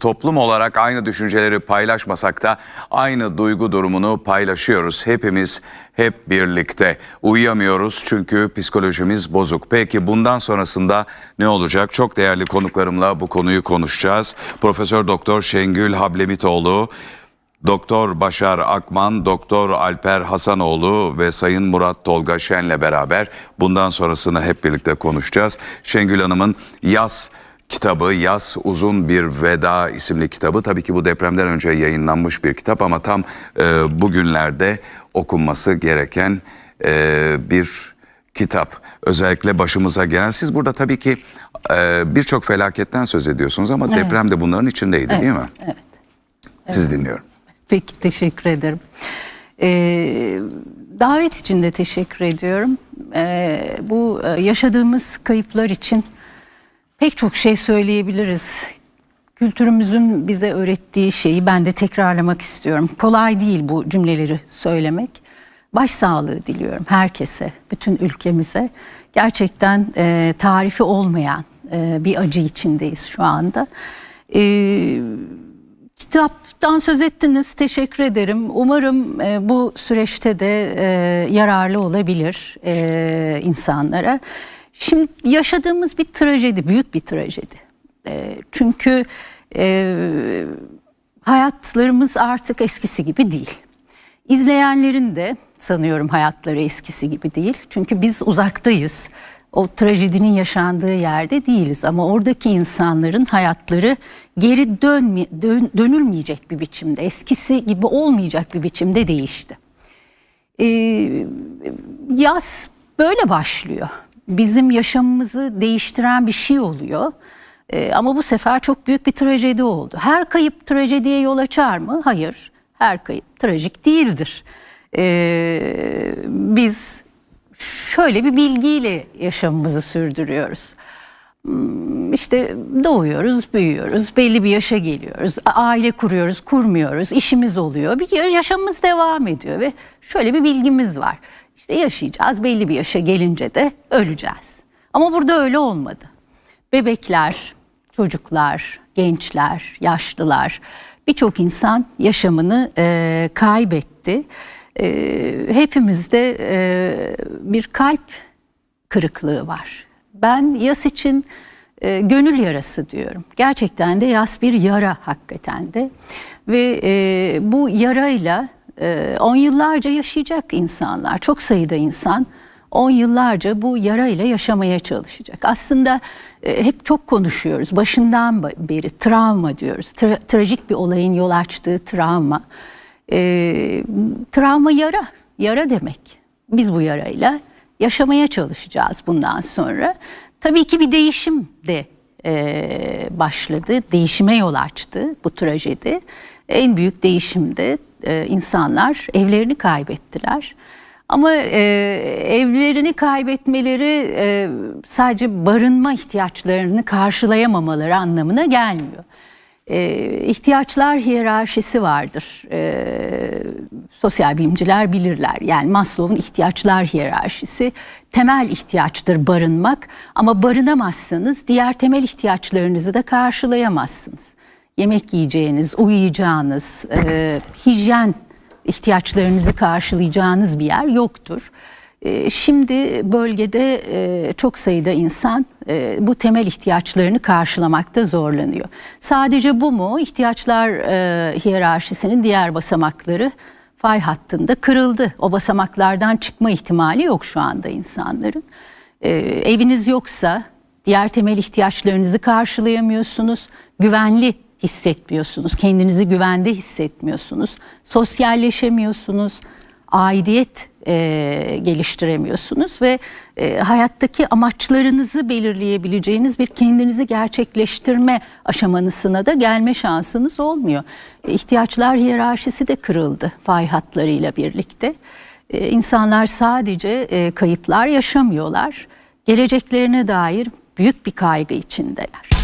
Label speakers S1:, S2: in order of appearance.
S1: Toplum olarak aynı düşünceleri paylaşmasak da aynı duygu durumunu paylaşıyoruz. Hepimiz hep birlikte. Uyuyamıyoruz çünkü psikolojimiz bozuk. Peki bundan sonrasında ne olacak? Çok değerli konuklarımla bu konuyu konuşacağız. Profesör Doktor Şengül Hablemitoğlu, Doktor Başar Akman, Doktor Alper Hasanoğlu ve Sayın Murat Tolga Şen'le beraber bundan sonrasını hep birlikte konuşacağız. Şengül Hanım'ın yaz kitabı Yaz Uzun Bir Veda isimli kitabı tabii ki bu depremden önce yayınlanmış bir kitap ama tam e, bugünlerde okunması gereken e, bir kitap. Özellikle başımıza gelen siz burada tabii ki e, birçok felaketten söz ediyorsunuz ama deprem de bunların içindeydi değil mi?
S2: Evet.
S1: Siz dinliyorum.
S2: Peki teşekkür ederim. Ee, davet için de teşekkür ediyorum. Ee, bu e, yaşadığımız kayıplar için pek çok şey söyleyebiliriz. Kültürümüzün bize öğrettiği şeyi ben de tekrarlamak istiyorum. Kolay değil bu cümleleri söylemek. Başsağlığı diliyorum herkese, bütün ülkemize. Gerçekten e, tarifi olmayan e, bir acı içindeyiz şu anda. E, Kitaptan söz ettiniz. Teşekkür ederim. Umarım e, bu süreçte de e, yararlı olabilir e, insanlara. Şimdi yaşadığımız bir trajedi, büyük bir trajedi. E, çünkü e, hayatlarımız artık eskisi gibi değil. İzleyenlerin de sanıyorum hayatları eskisi gibi değil. Çünkü biz uzaktayız. O trajedinin yaşandığı yerde değiliz ama oradaki insanların hayatları geri dönme, dön, dönülmeyecek bir biçimde, eskisi gibi olmayacak bir biçimde değişti. Ee, yaz böyle başlıyor. Bizim yaşamımızı değiştiren bir şey oluyor. Ee, ama bu sefer çok büyük bir trajedi oldu. Her kayıp trajediye yol açar mı? Hayır. Her kayıp trajik değildir. Ee, biz şöyle bir bilgiyle yaşamımızı sürdürüyoruz. Hmm, İşte doğuyoruz, büyüyoruz, belli bir yaşa geliyoruz, aile kuruyoruz, kurmuyoruz, işimiz oluyor, bir yaşamımız devam ediyor ve şöyle bir bilgimiz var. İşte yaşayacağız, belli bir yaşa gelince de öleceğiz. Ama burada öyle olmadı. Bebekler, çocuklar, gençler, yaşlılar, birçok insan yaşamını eee, kaybetti. Eee, hepimizde eee, bir kalp kırıklığı var. Ben yas için e, gönül yarası diyorum. Gerçekten de yas bir yara hakikaten de. Ve e, bu yarayla e, on yıllarca yaşayacak insanlar, çok sayıda insan on yıllarca bu yarayla yaşamaya çalışacak. Aslında e, hep çok konuşuyoruz. Başından beri travma diyoruz. Tra- trajik bir olayın yol açtığı travma. E, travma yara, yara demek. Biz bu yarayla yaşamaya çalışacağız bundan sonra. Tabii ki bir değişim de e, başladı, değişime yol açtı bu trajedi. En büyük değişimde e, insanlar evlerini kaybettiler. Ama e, evlerini kaybetmeleri e, sadece barınma ihtiyaçlarını karşılayamamaları anlamına gelmiyor. E, ihtiyaçlar hiyerarşisi vardır. E, sosyal bilimciler bilirler. Yani Maslow'un ihtiyaçlar hiyerarşisi temel ihtiyaçtır barınmak ama barınamazsanız diğer temel ihtiyaçlarınızı da karşılayamazsınız. Yemek yiyeceğiniz, uyuyacağınız, e, hijyen ihtiyaçlarınızı karşılayacağınız bir yer yoktur. E, Şimdi bölgede e, çok sayıda insan e, bu temel ihtiyaçlarını karşılamakta zorlanıyor. Sadece bu mu? İhtiyaçlar e, hiyerarşisinin diğer basamakları fay hattında kırıldı. O basamaklardan çıkma ihtimali yok şu anda insanların. E, Eviniz yoksa diğer temel ihtiyaçlarınızı karşılayamıyorsunuz. Güvenli hissetmiyorsunuz. Kendinizi güvende hissetmiyorsunuz. Sosyalleşemiyorsunuz. Aidiyet e, geliştiremiyorsunuz ve e, hayattaki amaçlarınızı belirleyebileceğiniz bir kendinizi gerçekleştirme aşamasına da gelme şansınız olmuyor. E, ihtiyaçlar hiyerarşisi de kırıldı fay hatlarıyla birlikte. E, insanlar sadece e, kayıplar yaşamıyorlar. Geleceklerine dair büyük bir kaygı içindeler.